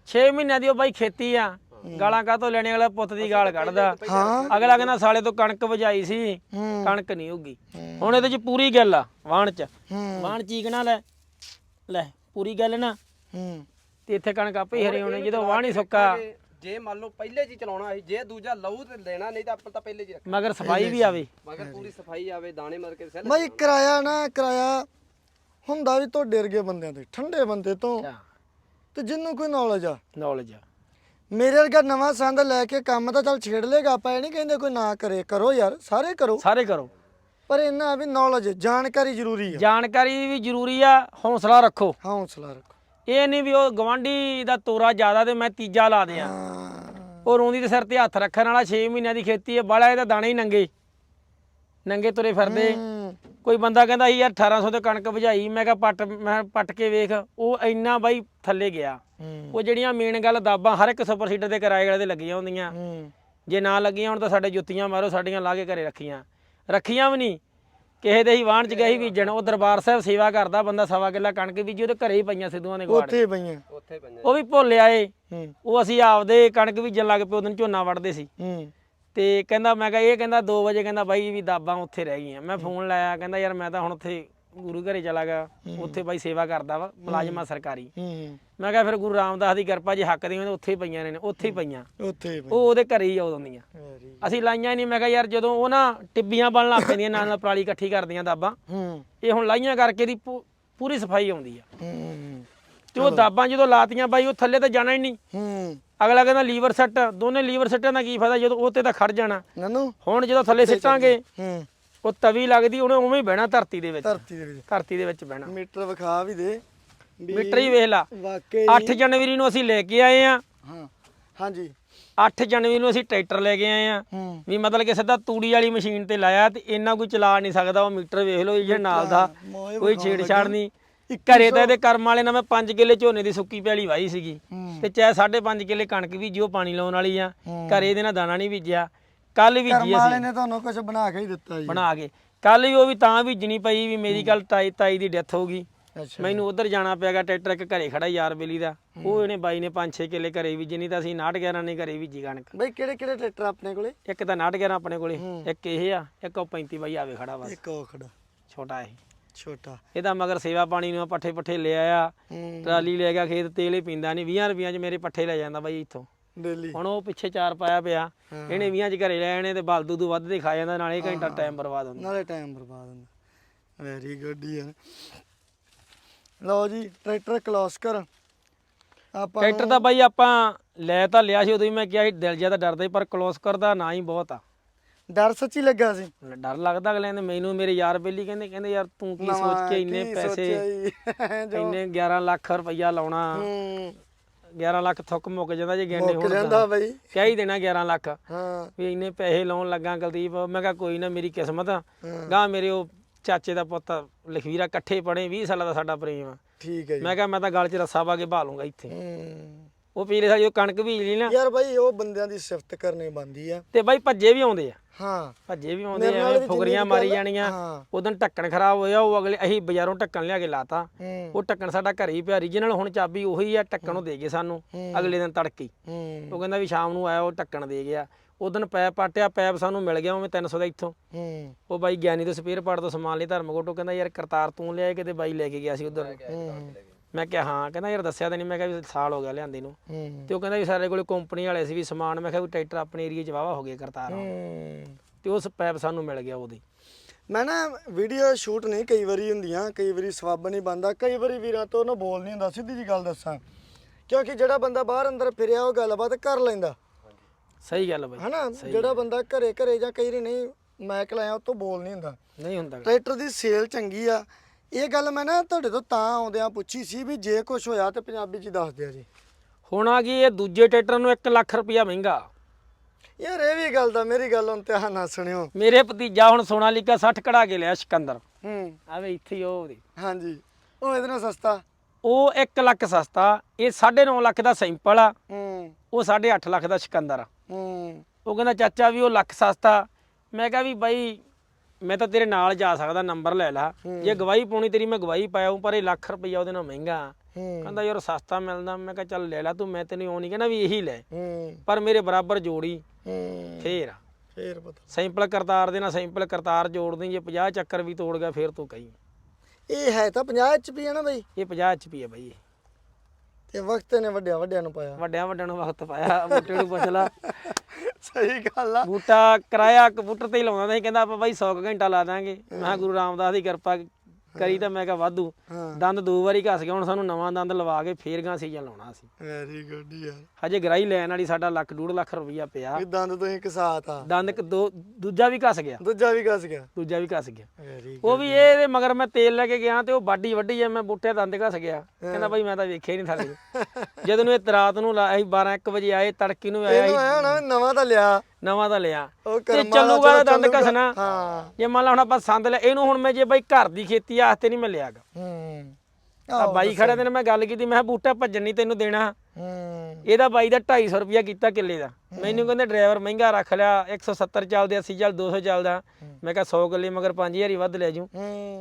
6 ਮਹੀਨਿਆਂ ਦੀ ਉਹ ਬਾਈ ਖੇਤੀ ਆ। ਗਾਲਾਂ ਕਾਹਤੋਂ ਲੈਣੇ ਵਾਲਾ ਪੁੱਤ ਦੀ ਗਾਲ ਕੱਢਦਾ। ਹਾਂ। ਅਗਲਾ ਕਹਿੰਦਾ ਸਾਲੇ ਤੋਂ ਕਣਕ ਵਜਾਈ ਸੀ ਕਣਕ ਨਹੀਂ ਉੱਗੀ। ਹੁਣ ਇਹਦੇ ਚ ਪੂਰੀ ਗੱਲ ਆ ਵਾਣ ਚ। ਵਾਣ ਚੀਕਣਾ ਲੈ। ਲੈ ਪੂਰੀ ਗੱਲ ਨਾ। ਹੂੰ। ਤੇ ਇੱਥੇ ਕਣਕ ਆਪੇ ਹੀ ਹਰੇ ਹੋਣੇ ਜਦੋਂ ਵਾਣ ਹੀ ਸੁੱਕਾ। ਜੇ- ਜੇ ਮੰਨ ਲਓ ਪਹਿਲੇ ਹੀ ਚਲਾਉਣਾ ਸੀ ਜੇ ਦੂਜਾ ਲਊ ਤੇ ਲੈਣਾ ਨਹੀਂ ਤਾਂ ਆਪਾਂ ਤਾਂ ਪਹਿਲੇ ਹੀ ਰੱਖਣਾ ਮਗਰ ਸਫ਼ਾਈ ਵੀ ਆਵੇ। ਮਗਰ ਪੂਰੀ ਸਫ਼ਾਈ ਆਵੇ ਦਾਣੇ ਮਰ ਕੇ ਸੈੱਲ ਬਾਈ ਕਿਰਾਇਆ ਨਾ ਕਿਰਾਇਆ ਹੁੰਦਾ ਵੀ ਤੋਂ ਡਰ ਗਏ ਬੰਦਿਆਂ ਤੇ ਠੰਡੇ ਬੰਦੇ ਤੋਂ। ਤੇ ਜਿੰਨੂੰ ਕੋਈ ਨੌਲੇਜ ਆ। ਨੌਲੇਜ ਮੇਰੇ ਵਰਗਾ ਨਵਾਂ ਸੰਦ ਲੈ ਕੇ ਕੰਮ ਤਾਂ ਚੱਲ ਛੇੜ ਲੇਗਾ ਆਪਾਂ ਇਹ ਨਹੀਂ ਕਹਿੰਦੇ ਕੋਈ ਨਾ ਕਰੇ ਕਰੋ ਯਾਰ ਸਾਰੇ ਕਰੋ। ਸਾਰੇ ਕਰੋ। ਪਰ ਇਹਨਾਂ ਵੀ ਨੌਲੇਜ ਜਾਣਕਾਰੀ ਜ਼ਰੂਰੀ ਆ। ਜਾਣਕਾਰੀ ਵੀ ਜ਼ਰੂਰੀ ਆ ਹੌਸਲਾ ਰੱਖੋ। ਹੌਸਲਾ ਰੱਖੋ। ਇਹ ਨਹੀਂ ਵੀ ਉਹ ਗਵਾਂਢੀ ਦਾ ਤੋਰਾ ਜ਼ਿਆਦਾ ਤੇ ਮੈਂ ਤੀਜਾ ਲਾ ਦਿਆਂ। ਹਾਂ। ਉਹ ਰੋਂਦੀ ਦੇ ਸਿਰ ਤੇ ਹੱਥ ਰੱਖਣ ਵਾਲਾ 6 ਮਹੀਨਿਆਂ ਦੀ ਖੇਤੀ ਹੈ ਬਾਲਾ ਇਹਦਾ ਦਾਣੇ ਹੀ ਨੰਗੇ। ਨੰਗੇ ਤੁਰੇ ਫਿਰਦੇ। ਹੂੰ, ਕੋਈ ਬੰਦਾ ਕਹਿੰਦਾ ਸੀ ਯਾਰ 1800 ਤੇ ਕਣਕ ਭਜਾਈ ਮੈਂ ਕਿਹਾ ਪੱਟ ਮੈਂ ਪੱਟ ਕੇ ਵੇਖ। ਉਹ ਇੰਨਾ ਬਾਈ ਥੱਲੇ ਗਿਆ। ਉਹ ਜਿਹੜੀਆਂ ਮੇਨ ਗੱਲ ਦਾਬਾਂ ਹਰ ਇੱਕ ਸੁਪਰ ਸੀਡਰ ਦੇ ਕਿਰਾਏ ਵਾਲੇ ਦੇ ਲੱਗੀਆਂ ਹੁੰਦੀਆਂ। ਜੇ ਨਾ ਲੱਗੀਆਂ ਹੁਣ ਤਾਂ ਸਾਡੇ ਜੁੱਤੀਆਂ ਮਾਰੋ ਸਾਡੀਆਂ ਲਾ ਕੇ ਘਰੇ ਰੱਖੀਆਂ। ਰੱਖੀਆਂ ਵੀ ਨਹੀਂ। ਕਿਸੇ ਦੇ ਹੀ ਵਾਹਣ ਚ ਗਏ ਸੀ ਬੀਜਣ ਉਹ ਦਰਬਾਰ ਸਾਹਿਬ ਸੇਵਾ ਕਰਦਾ ਬੰਦਾ ਸਵਾ ਕਿੱਲਾ ਕਣਕ ਬੀਜੀ ਉਹਦੇ ਘਰੇ ਹੀ ਪਈਆਂ ਸਿੱਧੂਆਂ ਦੇ ਗਵਾੜ ਉੱਥੇ ਪਈਆਂ। ਉੱਥੇ ਉਹ ਵੀ ਭੁੱਲ ਆਏ। ਉਹ ਅਸੀਂ ਆਪਦੇ ਕਣਕ ਬੀਜਣ ਲੱਗ ਪਏ ਉਦੋਂ ਝੋਨਾ ਵੜਦੇ ਸੀ। ਹੂੰ। ਤੇ ਕਹਿੰਦਾ ਮੈਂ ਕਿਹਾ ਇਹ ਕਹਿੰਦਾ 2 ਵਜੇ ਕਹਿੰਦਾ ਬਾਈ ਵੀ ਦਾਬਾਂ ਉੱਥੇ ਰਹਿ ਗਈਆਂ। ਮੈਂ ਫੋਨ ਲਾਇਆ ਕਹਿੰਦਾ ਯਾਰ ਮੈਂ ਤਾਂ ਹੁਣ ਉੱਥੇ ਗੁਰੂ ਘਰੇ ਚਲਾ ਗਿਆ। ਉੱਥੇ ਬਾਈ ਸੇਵਾ ਕਰਦਾ ਵਾ ਮੁਲਾਜ਼ਮਾ ਸਰਕਾਰੀ। ਮੈਂ ਕਿਹਾ ਫਿਰ ਗੁਰੂ ਰਾਮਦਾਸ ਦੀ ਕਿਰਪਾ ਜੇ ਹੱਕ ਦੀਆਂ ਤਾਂ ਉੱਥੇ ਹੀ ਪਈਆਂ ਨੇ ਉੱਥੇ ਹੀ ਪਈਆਂ। ਉੱਥੇ ਉਹ ਉਹਦੇ ਘਰੇ ਹੀ ਆ ਉਦੋਂ ਦੀਆਂ। ਅਸੀਂ ਲਾਈਆਂ ਨਹੀਂ ਮੈਂ ਕਿਹਾ ਯਾਰ ਜਦੋਂ ਉਹ ਨਾ ਟਿੱਬੀਆਂ ਬਣ ਲੱਗ ਪੈਂਦੀਆਂ ਨਾਲ ਨਾਲ ਪਰਾਲੀ ਇਕੱਠੀ ਕਰਦੀਆਂ ਦਾਬਾਂ। ਇਹ ਹੁਣ ਲਾਈਆਂ ਕਰਕੇ ਦੀ ਪੂਰੀ ਸਫ਼ਾਈ ਆਉਂਦੀ ਆ। ਤੇ ਉਹ ਦਾਬਾਂ ਜਦੋਂ ਲਾਤੀਆਂ ਬਾਈ ਉਹ ਥੱਲੇ ਤਾਂ ਜਾਣਾ ਹੀ ਨਹੀਂ। ਅਗਲਾ ਕਹਿੰਦਾ ਲੀਵਰ ਸੈੱਟ ਦੋਨੇ ਲੀਵਰ ਸੈੱਟਾਂ ਦਾ ਕੀ ਫਾਇਦਾ ਜਦੋਂ ਉਹ ਤੇ ਤਾਂ ਖੜ ਜਾਣਾ। ਨਨੂ? ਹੁਣ ਜਦੋਂ ਥੱਲੇ ਸਿੱਟਾਂਗੇ ਹੂੰ। ਉਹ ਤਵੀ ਲੱਗਦੀ ਉਹਨੇ ਉਵੇਂ ਹੀ ਬਹਿਣਾ ਧਰਤੀ ਦੇ ਵਿੱਚ। ਧਰਤੀ ਦੇ ਵਿੱਚ। ਧਰਤੀ ਦੇ ਵਿੱਚ ਬਹਿਣਾ। ਮੀਟਰ ਵਿਖਾ ਵੀ ਦੇ। ਵੀ ਮੀਟਰ ਹੀ ਵੇਖ ਲਾ। ਵਾਕਈ। 8 ਜਨਵਰੀ ਨੂੰ ਅਸੀਂ ਲੈ ਕੇ ਆਏ ਆ। ਹਾਂ ਹਾਂਜੀ। 8 ਜਨਵਰੀ ਨੂੰ ਅਸੀਂ ਟਰੈਕਟਰ ਲੈ ਕੇ ਆਏ ਆ। ਵੀ ਮਤਲਬ ਕਿ ਸਿੱਧਾ ਤੂੜੀ ਵਾਲੀ ਮਸ਼ੀਨ ਤੇ ਲਾਇਆ ਤੇ ਇੰਨਾ ਕੋਈ ਚਲਾ ਨਹੀਂ ਸਕਦਾ ਉਹ ਮੀਟਰ ਵੇਖ ਲਓ ਇਹ ਨਾਲ ਦਾ ਕੋਈ ਛੇੜਛਾੜ ਨਹੀਂ। ਘਰੇ ਤਾਂ ਇਹਦੇ ਕਰਮ ਵਾਲੇ ਨਾਲ ਮੈਂ 5 ਕਿੱਲੇ ਝੋਨੇ ਦੀ ਸੁੱਕੀ ਪੈਲੀ ਵਾਹੀ ਸੀਗੀ। ਤੇ ਚਾਹੇ 5.5 ਕਿੱਲੇ ਕਣਕ ਬੀਜੀ ਉਹ ਪਾਣੀ ਲਾਉਣ ਵਾਲੀ ਆ। ਘਰੇ ਇਹਦੇ ਨਾਲ ਦਾਣਾ ਨਹੀਂ ਬੀਜਿਆ। ਕੱਲ ਕਰਮ ਵਾਲੇ ਅਸੀਂ ਨੇ ਤੁਹਾਨੂੰ ਕੁਝ ਬਣਾ ਕੇ ਹੀ ਦਿੱਤਾ ਜੀ। ਬਣਾ ਕੇ। ਕੱਲ ਵੀ ਉਹ ਵੀ ਤਾਂ ਬੀਜਣੀ ਪਈ ਵੀ ਮੇਰੀ ਕੱਲ ਤਾਈ ਤਾਈ ਦੀ ਡੈਥ ਹੋ ਗਈ। ਮੈਨੂੰ ਉਧਰ ਜਾਣਾ ਪਿਆਗਾ ਟਰੈਕਟਰ ਇੱਕ ਘਰੇ ਖੜਾ ਯਾਰ ਬੇਲੀ ਦਾ। ਉਹ ਇਹਨੇ ਬਾਈ ਨੇ 5-6 ਕਿੱਲੇ ਘਰੇ ਬੀਜੀ ਨਹੀਂ ਤਾਂ ਅਸੀਂ 69 11 ਨੇ ਘਰੇ ਬੀਜੀ ਕਣਕ। ਬਈ ਕਿਹੜੇ ਕਿਹੜੇ ਟਰੈਕਟਰ ਆਪਣੇ ਕੋਲੇ? ਇੱਕ ਤਾਂ 69 11 ਆਪਣੇ ਕੋਲੇ ਇੱਕ ਇਹ ਆ ਇੱਕ ਉਹ 35 ਬਾਈ ਆਵੇ ਖੜਾ ਬਸ। ਇੱਕ ਉਹ ਖੜਾ ਛੋਟਾ ਇਹ। ਛੋਟਾ। ਇਹਦਾ ਮਗਰ ਸੇਵਾ ਪਾਣੀ ਨੂੰ ਪੱਠੇ ਪੱਠੇ ਲੈ ਆਇਆ ਹੂੰ। ਟਰਾਲੀ ਲੈ ਗਿਆ ਖੇਤ ਤੇਲ ਹੀ ਪੀਂਦਾ ਨਹੀਂ 20 ਰੁਪਈਆਂ 'ਚ ਮੇਰੇ ਪੱਠੇ ਲੈ ਜਾਂਦਾ ਬਾਈ ਇੱਥੋਂ। ਡੇਲੀ। ਹੁਣ ਉਹ ਪਿੱਛੇ ਚਾਰ ਪਾਇਆ ਪਿਆ। ਇਹਨੇ 20 'ਚ ਘਰੇ ਲੈ ਆਣੇ ਤੇ ਬਲਦੂ ਤੋਂ ਵੱਧ ਦੇ ਖਾ ਜਾਂਦਾ ਨਾਲੇ ਘੰਟਾ ਟਾਈਮ ਬਰਬਾਦ ਹੁੰਦਾ। ਨਾਲੇ ਟਾਈਮ ਬਰਬਾਦ ਹੁੰਦਾ। ਵੈਰੀ ਗੁੱਡ ਯਾਰ। ਲਓ ਜੀ ਟਰੈਕਟਰ ਕਲੋਸਕਰ ਆਪਾਂ ਟਰੈਕਟਰ ਤਾਂ ਬਾਈ ਆਪਾਂ ਲੈ ਤਾਂ ਲਿਆ ਸੀ ਉਦੋਂ ਹੀ ਮੈਂ ਕਿਹਾ ਸੀ ਦਿਲ ਤਾਂ ਡਰਦਾ ਸੀ ਪਰ ਕਲੋਸਕਰ ਦਾ ਨਾਂ ਹੀ ਬਹੁਤ ਆ। ਡਰ ਸੱਚੀ ਲੱਗਾ ਸੀ। ਡਰ ਲੱਗਦਾ ਅਗਲੇ ਨੇ ਮੈਨੂੰ ਮੇਰੇ ਯਾਰ ਬੇਲੀ ਕਹਿੰਦੇ ਕਹਿੰਦੇ ਯਾਰ ਤੂੰ ਕੀ ਸੋਚ ਕੇ ਇੰਨੇ ਪੈਸੇ ਇੰਨੇ 11 ਲੱਖ ਰੁਪਈਆ ਲਾਉਣਾ। ਹੂੰ। 11 ਲੱਖ ਥੁੱਕ ਮੁੱਕ ਜਾਂਦਾ ਜੇ ਗੈਂਡੇ ਮੁੱਕ ਹੁਣ ਜਾਂਦਾ ਬਈ। ਕਹਿ ਹੀ ਦੇਣਾ 11 ਲੱਖ। ਹਾਂ। ਵੀ ਇੰਨੇ ਪੈਸੇ ਲਾਉਣ ਲੱਗਾ ਕੁਲਦੀਪ ਮੈਂ ਕਿਹਾ ਕੋਈ ਨਾ ਮੇਰੀ ਕਿਸਮਤ ਆ। ਗਾਂ ਮੇਰੇ ਉਹ ਚਾਚੇ ਦਾ ਪੁੱਤ ਲਖਵੀਰਾ ਇਕੱਠੇ ਪੜੇ 20 ਸਾਲਾਂ ਦਾ ਸਾਡਾ ਪ੍ਰੇਮ ਆ। ਠੀਕ ਹੈ ਜੀ। ਮੈਂ ਕਿਹਾ ਮੈਂ ਤਾਂ ਗਲ 'ਚ ਰੱਸਾ ਪਾ ਕੇ ਬਹਾ ਲੂੰਗਾ ਇੱਥੇ। ਹੂੰ। ਉਹ ਪਿਛਲੇ ਸਾਲ ਜੋ ਕਣਕ ਬੀਜ ਲਈ ਨਾ। ਯਾਰ ਬਾਈ ਉਹ ਬੰਦਿਆਂ ਦੀ ਸਿਫਤ ਕਰਨੀ ਬੰਦੀ ਆ। ਤੇ ਬਾਈ ਭੱਜੇ ਵੀ ਆਉਂਦੇ ਆ। ਹਾਂ। ਭੱਜੇ ਵੀ ਆਉਂਦੇ ਮੇਰੇ ਨਾਲ ਆ ਵੀ ਕੁ ਮਾਰੀ ਗੱਲ ਜਾਣੀਆਂ। ਹਾਂ। ਉਦੋਂ ਢੱਕਣ ਖਰਾਬ ਹੋਇਆ ਉਹ ਅਗਲੇ ਅਸੀਂ ਬਾਜ਼ਾਰੋਂ ਢੱਕਣ ਲਿਆ ਕੇ ਲਾਤਾ। ਹੂੰ। ਉਹ ਢੱਕਣ ਸਾਡਾ ਘਰੇ ਹੀ ਪਿਆ ਰੀਜਨਲ ਹੁਣ ਚਾਬੀ ਉਹੀ ਆ ਢੱਕਣ ਉਹ ਦੇ ਗਏ ਸਾਨੂੰ ਅਗਲੇ ਦਿਨ ਤੜਕੇ ਹੂੰ। ਉਹ ਕਹਿੰਦਾ ਵੀ ਸ਼ਾਮ ਨੂੰ ਆਇਆ ਉਹ ਢੱਕਣ ਦੇ ਗਿਆ। ਉਦੋਂ ਪੈਪ ਪਾਟਿਆ ਪੈਪ ਸਾਨੂੰ ਮਿਲ ਗਿਆ ਉਵੇਂ 300 ਦਾ ਇੱਥੋਂ। ਹੂੰ। ਉਹ ਬਾਈ ਗਿਆਨੀ ਤੋਂ ਸਪੇਅਰ ਪਾਰਟ ਤੋਂ ਸਮਾਨ ਲਈ ਧਰਮਕੋਟੋਂ ਕਹਿੰਦਾ ਯਾਰ ਕਰਤਾਰ ਤੂੰ ਲਿਆਏ ਕਿਤੇ ਬਾਈ ਲੈ ਕੇ ਗਿਆ ਸੀ ਉਧਰ। ਹੂੰ। ਮੈਂ ਕਿਹਾ ਹਾਂ। ਕਹਿੰਦਾ ਯਾਰ ਦੱਸਿਆ ਤਾਂ ਨਹੀਂ ਮੈਂ ਕਿਹਾ ਵੀ ਸਾਲ ਹੋ ਗਿਆ ਲਿਆਂਦੇ ਨੂੰ। ਹੂੰ। ਤੇ ਉਹ ਕਹਿੰਦਾ ਵੀ ਸਾਡੇ ਕੋਲੇ ਕੰਪਨੀ ਵਾਲੇ ਸੀ ਵੀ ਸਮਾਨ ਮੈਂ ਕਿਹਾ ਵੀ ਟਰੈਕਟਰ ਆਪਣੇ ਏਰੀਆ 'ਚ ਵਾਵਾ ਹੋ ਗਏ ਕਰਤਾਰ ਹੂੰ। ਤੇ ਉਸ ਪੈਪ ਸਾਨੂੰ ਮਿਲ ਗਿਆ ਉਹਦੇ। ਮੈਂ ਨਾ ਵੀਡੀਓ ਸ਼ੂਟ ਨਹੀਂ ਕਈ ਵਾਰੀ ਹੁੰਦੀਆਂ ਕਈ ਵਾਰੀ ਸਵਾਬ ਨਹੀਂ ਬੰਦਾ ਕਈ ਵਾਰੀ ਵੀਰਾਂ ਤੋਂ ਨਾ ਬੋਲ ਨਹੀਂ ਹੁੰਦਾ ਸਿੱਧੀ ਜੀ ਗੱਲ ਦੱਸਾਂ। ਕਿਉਂਕਿ ਜਿਹੜਾ ਬੰਦਾ ਬਾਹਰ ਅੰਦਰ ਫਿਰਿਆ ਉਹ ਗੱਲਬਾਤ ਕਰ ਲੈਂਦਾ। ਸਹੀ ਗੱਲ ਬਾਈ। ਹਨਾ? ਜਿਹੜਾ ਬੰਦਾ ਘਰੇ ਘਰੇ ਜਾਂ ਕਈ ਵਾਰੀ ਨਹੀਂ ਮੈਕ ਲਾਇਆ ਉਹ ਤੋਂ ਬੋਲ ਨਹੀਂ ਹੁੰਦਾ। ਨਹੀਂ ਹੁੰਦਾ। ਟਰੈਕਟਰ ਦੀ ਸੇਲ ਚੰਗੀ ਆ ਇਹ ਗੱਲ ਮੈਂ ਨਾ ਤੁਹਾਡੇ ਤੋਂ ਤਾਂ ਆਉਂਦਿਆਂ ਪੁੱਛੀ ਸੀ ਵੀ ਜੇ ਕੁਝ ਹੋਇਆ ਤੇ ਪੰਜਾਬੀ ਚ ਹੀ ਦੱਸ ਦਿਆ ਜੀ। ਹੁਣ ਆ ਗਈ ਇਹ ਦੂਜੇ ਟਰੈਕਟਰ ਨੂੰ 1 ਲੱਖ ਰੁਪਇਆ ਮਹਿੰਗਾ। ਯਾਰ ਇਹ ਵੀ ਗੱਲ ਦਾ ਮੇਰੀ ਗੱਲ ਹੁਣ ਧਿਆਨ ਨਾਲ ਸੁਣਿਓ। ਮੇਰੇ ਭਤੀਜਾ ਹੁਣ ਸੋਨਾਲੀਕਾ 60 ਕਢਾ ਕੇ ਲਿਆ ਸਿਕੰਦਰ। ਹੂੰ। ਆਵੇ ਇੱਥੇ ਹੀ ਉਹ ਉਹਦੇ ਹਾਂਜੀ। ਉਹ ਇਹਦੇ ਨਾਲ ਸਸਤਾ। ਉਹ 1 ਲੱਖ ਸਸਤਾ। ਇਹ 9.5 ਲੱਖ ਦਾ ਸਿੰਪਲ ਆ। ਹੂੰ। ਉਹ 8.5 ਲੱਖ ਦਾ ਸਿਕੰਦਰ ਆ। ਹੂੰ। ਉਹ ਕਹਿੰਦਾ ਚਾਚਾ ਵੀ ਉਹ ਲੱਖ ਸਸਤਾ। ਮੈਂ ਕਿਹਾ ਵੀ ਬਾਈ ਮੈਂ ਤਾਂ ਤੇਰੇ ਨਾਲ ਜਾ ਸਕਦਾ ਨੰਬਰ ਲੈ ਲਾ। ਜੇ ਗਵਾਹੀ ਪਾਉਣੀ ਤੇਰੀ ਮੈਂ ਗਵਾਹੀ ਪਾਇਆ ਪਰ ਇਹ ਲੱਖ ਰੁਪਈਆ ਉਹਦੇ ਨਾਲ ਮਹਿੰਗਾ। ਹੂੰ। ਕਹਿੰਦਾ ਯਾਰ ਸਸਤਾ ਮਿਲਦਾ ਮੈਂ ਕਿਹਾ ਚੱਲ ਲੈ ਲੈ ਤੂੰ ਮੈਂ ਤੈਨੂੰ ਉਹ ਨਹੀਂ ਕਹਿੰਦਾ ਵੀ ਇਹੀ ਲੈ। ਹੂੰ। ਪਰ ਮੇਰੇ ਬਰਾਬਰ ਜੋੜੀ। ਹੂੰ। ਫੇਰ। ਫੇਰ ਪਤਾ। ਸਿੰਪਲ ਕਰਤਾਰ ਦੇ ਨਾਲ ਸਿੰਪਲ ਕਰਤਾਰ ਜੋੜ ਦੇ ਜੇ 50 ਚੱਕਰ ਵੀ ਤੋੜ ਗਿਆ ਫੇਰ ਤੂੰ ਕਹੀਂ। ਇਹ ਹੈ ਤਾਂ 50 ਐਚਪੀ ਹੈ ਨਾ ਬਈ। ਇਹ 50 ਐਚਪੀ ਹੈ ਬਾਈ। ਤੇ ਵਕਤ ਨੇ ਵੱਡਿਆਂ ਵੱਡਿਆਂ ਨੂੰ ਪਾਇਆ। ਵੱਡਿਆਂ ਵੱਡਿਆਂ ਨੂੰ ਵਕਤ ਪਾਇਆ ਬੂਟੇ ਨੂੰ ਪੁੱਛ ਲਾ। ਸਹੀ ਗੱਲ ਆ। ਬੂਟਾ ਕਿਰਾਇਆ ਕੰਪਿਊਟਰ ਤੇ ਹੀ ਲਾਉਂਦਾ ਸੀ, ਕਹਿੰਦਾ ਆਪਾਂ ਬਾਈ 100 ਕੁ ਘੰਟਾ ਲਾ ਦਾਂਗੇ। ਮੈਂ ਕਿਹਾ ਗੁਰੂ ਰਾਮਦਾਸ ਦੀ ਕਿਰਪਾ ਕਰੀ ਤਾਂ ਮੈਂ ਕਿਹਾ ਵਾਧੂ। ਦੰਦ ਦੋ ਵਾਰੀ ਘਸ ਗਿਆ ਹੁਣ ਸਾਨੂੰ ਨਵਾਂ ਦੰਦ ਲਵਾ ਕੇ ਫੇਰ ਗਾਂ ਸੀਜ਼ਨ ਲਾਉਣਾ ਸੀ ਵੈਰੀ ਗੁੱਡ ਯਾਰ। ਹਜੇ ਗਰਾਈ ਲੈਣ ਵਾਲੀ ਸਾਡਾ ਲੱਖ ਡੂਢ ਲੱਖ ਰੁਪਈਆ ਪਿਆ। ਇਹ ਦੰਦ ਤੋਂ ਹੀ ਕਸਾਤ ਆ ਦੰਦ ਇੱਕ ਦੋ ਦੂਜਾ ਵੀ ਘਸ ਗਿਆ। ਦੂਜਾ ਵੀ ਕੱਸ ਗਿਆ। ਦੂਜਾ ਵੀ ਘਸ ਗਿਆ। ਉਹ ਵੀ ਇਹਦੇ ਮਗਰ ਮੈਂ ਤੇਲ ਲੈ ਕੇ ਗਿਆ ਤੇ ਉਹ ਬਾਡੀ ਵੱਡੀ ਐ ਮੈਂ ਬੂਟੇ ਦੰਦ ਘਸ ਗਿਆ। ਕਹਿੰਦਾ ਬਾਈ ਮੈਂ ਤਾਂ ਵੇਖਿਆ ਹੀ ਨਹੀਂ ਥੱਲੇ। ਜਦੋਂ ਨੂੰ ਇਹ ਰਾਤ ਨੂੰ ਅਸੀਂ 12 1 ਵਜੇ ਆਏ ਤੜਕੀ ਨੂੰ ਆਇਆ ਵੀ ਨਵਾਂ ਤਾਂ ਲਿਆ। ਨਵਾਂ ਤਾਂ ਲਿਆ। ਉਹ ਤੇ ਕਰਮਾਂ ਚੱਲੂਗਾ ਚਲੋ ਤਾਂ ਦੰਦ ਚੱਲੂਗਾ। ਘਸਣਾ। ਹਾਂ। ਜੇ ਮੰਨ ਲਾ ਹੁਣ ਆਪਾਂ ਸੰਦ ਲੈ ਇਹਨੂੰ ਹੁਣ ਮੈਂ ਜੇ ਬਾਈ ਘਰ ਦੀ ਖੇਤੀ ਆਸਤੇ ਨਹੀਂ ਮੈਂ ਲਿਆਗਾ ਹੂੰ। ਆ ਬਾਈ ਖੜਾ ਤੇ ਮੈਂ ਗੱਲ ਕੀਤੀ ਮੈਂ ਕਿਹਾ ਬੂਟਾ ਭੱਜਣ ਨਹੀਂ ਤੈਨੂੰ ਦੇਣਾ। ਹੂੰ। ਇਹਦਾ ਬਾਈ ਦਾ 250 ਰੁਪਿਆ ਕੀਤਾ ਕਿੱਲੇ ਦਾ। ਮੈਨੂੰ ਕਹਿੰਦੇ ਡਰਾਈਵਰ ਮਹਿੰਗਾ ਰੱਖ ਲਿਆ 170 ਚੱਲਦੇ 80 ਚੱਲ 200 ਚੱਲਦਾ ਮੈਂ ਕਿਹਾ 100 ਕਿੱਲੇ ਮਗਰ 5000 ਹੀ ਵੱਧ ਲੈ ਜੂ।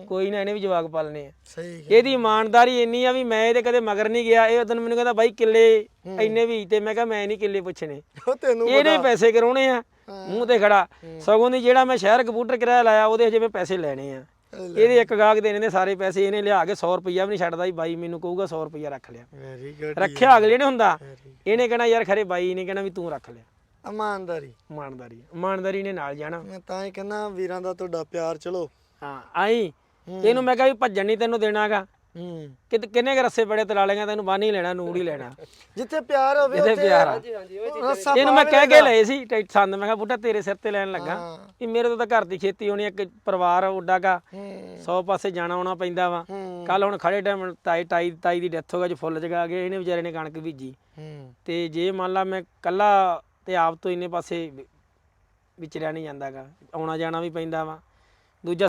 ਕੋਈ ਨਾ ਇਹਨੇ ਵੀ ਜਵਾਕ ਪਾਲਨੇ ਆ। ਸਹੀ ਇਹਦੀ ਇਮਾਨਦਾਰੀ ਇੰਨੀ ਆ ਵੀ ਮੈਂ ਇਹਦੇ ਕਦੇ ਮਗਰ ਨਹੀਂ ਗਿਆ। ਇਹ ਉਦੋਂ ਮੈਨੂੰ ਕਹਿੰਦਾ ਬਾਈ ਕਿੱਲੇ ਇੰਨੇ ਵੀ ਤੇ ਮੈਂ ਕਿਹਾ ਮੈਂ ਨਹੀਂ ਕਿੱਲੇ ਪੁੱਛਣੇ। ਉਹ ਤੈਨੂੰ ਇਹਨੇ ਪੈਸੇ ਕਰਾਉਣੇ ਆ। ਮੂੰਹ ਤੇ ਖੜਾ। ਸਗੋਂ ਦੀ ਜਿਹੜਾ ਮੈਂ ਸ਼ਹਿਰ ਕਬੂਟਰ ਕਿਰਾਇਆ ਲਾਇਆ ਉਹਦੇ ਹਜੇ ਮੈਂ ਪੈਸੇ ਲੈਣੇ ਆ। ਇਹਦੇ ਇੱਕ ਗਾਹਕ ਦੇਣੇ ਨੇ ਸਾਰੇ ਪੈਸੇ ਇਹਨੇ ਲਿਆ ਕੇ 100 ਰੁਪਈਆ ਵੀ ਨਹੀਂ ਛੱਡਦਾ ਸੀ ਬਾਈ ਮੈਨੂੰ ਕਹੂਗਾ 100 ਰੁਪਈਆ ਰੱਖ ਲਿਆ। ਵੈਰੀ ਗੁੱਡ ਰੱਖਿਆ ਅਗਲੇ ਨੇ ਹੁੰਦਾ। ਇਹਨੇ ਕਹਿਣਾ ਯਾਰ ਖਰੇ ਬਾਈ ਨੇ ਕਹਿਣਾ ਵੀ ਤੂੰ ਰੱਖ ਲਿਆ। ਇਮਾਨਦਾਰੀ। ਇਮਾਨਦਾਰੀ ਇਮਾਨਦਾਰੀ ਨੇ ਨਾਲ ਜਾਣਾ। ਮੈਂ ਤਾਂ ਹੀ ਕਹਿੰਦਾ ਵੀਰਾਂ ਦਾ ਤੁਹਾਡਾ ਪਿਆਰ ਚਲੋ। ਹਾਂ ਆਈ। ਇਹਨੂੰ ਮੈਂ ਕਿਹਾ ਵੀ ਭੱਜਣ ਨਹੀਂ ਤੈਨੂੰ ਦੇਣਾਗਾ। ਹੂੰ ਕਿ ਕਿੰਨੇ ਕ ਰਸੇ ਬੜੇ ਤਲਾ ਲੇਗਾ ਤੈਨੂੰ ਬੰਨ ਹੀ ਲੈਣਾ ਨੂੜ ਹੀ ਲੈਣਾ। ਜਿੱਥੇ ਪਿਆਰ ਹੋਵੇ ਜਿੱਥੇ ਉੱਥੇ ਪਿਆਰ ਆ। ਹਾਂਜੀ ਹਾਂਜੀ ਉਹ ਰੱਸਾ ਇਹਨੂੰ ਮੈਂ ਕਹਿ ਕੇ ਲਏ ਸੀ ਟੈ- ਸੰਦ ਮੈਂ ਕਿਹਾ ਬੁੱਢਾ ਤੇਰੇ ਸਿਰ ਤੇ ਲੈਣ ਲੱਗਾ। ਹਾਂ। ਮੇਰੇ ਤੋਂ ਤਾਂ ਘਰ ਦੀ ਖੇਤੀ ਹੋਣੀ ਇੱਕ ਪਰਿਵਾਰ ਉੱਡਾ ਗਾ ਹੂੰ। 100 ਪਾਸੇ ਜਾਣਾ ਆਉਣਾ ਪੈਂਦਾ ਵਾ। ਹੂੰ। ਕੱਲ ਹੁਣ ਖੜੇ ਟਾਈਮ ਤਾਈ ਤਾਈ ਤਾਈ ਦੀ ਡੈਥ ਹੋ ਗਈ ਚ ਫੁੱਲ ਜਗਾ ਗਏ ਇਹਨੇ ਵਿਚਾਰੇ ਨੇ ਕਣਕ ਬੀਜੀ। ਹੂੰ। ਤੇ ਜੇ ਮੰਨ ਲਾ ਮੈਂ ਕੱਲਾ ਤੇ ਆਪ ਤੋਂ ਇੰਨੇ ਪਾਸੇ ਵਿ- ਵਿਚਰਿਆ ਨਹੀਂ ਜਾਂਦਾਗਾ ਆਉਣਾ ਜਾਣਾ ਵੀ ਪੈਂਦਾ ਵਾ। ਦੂਜਾ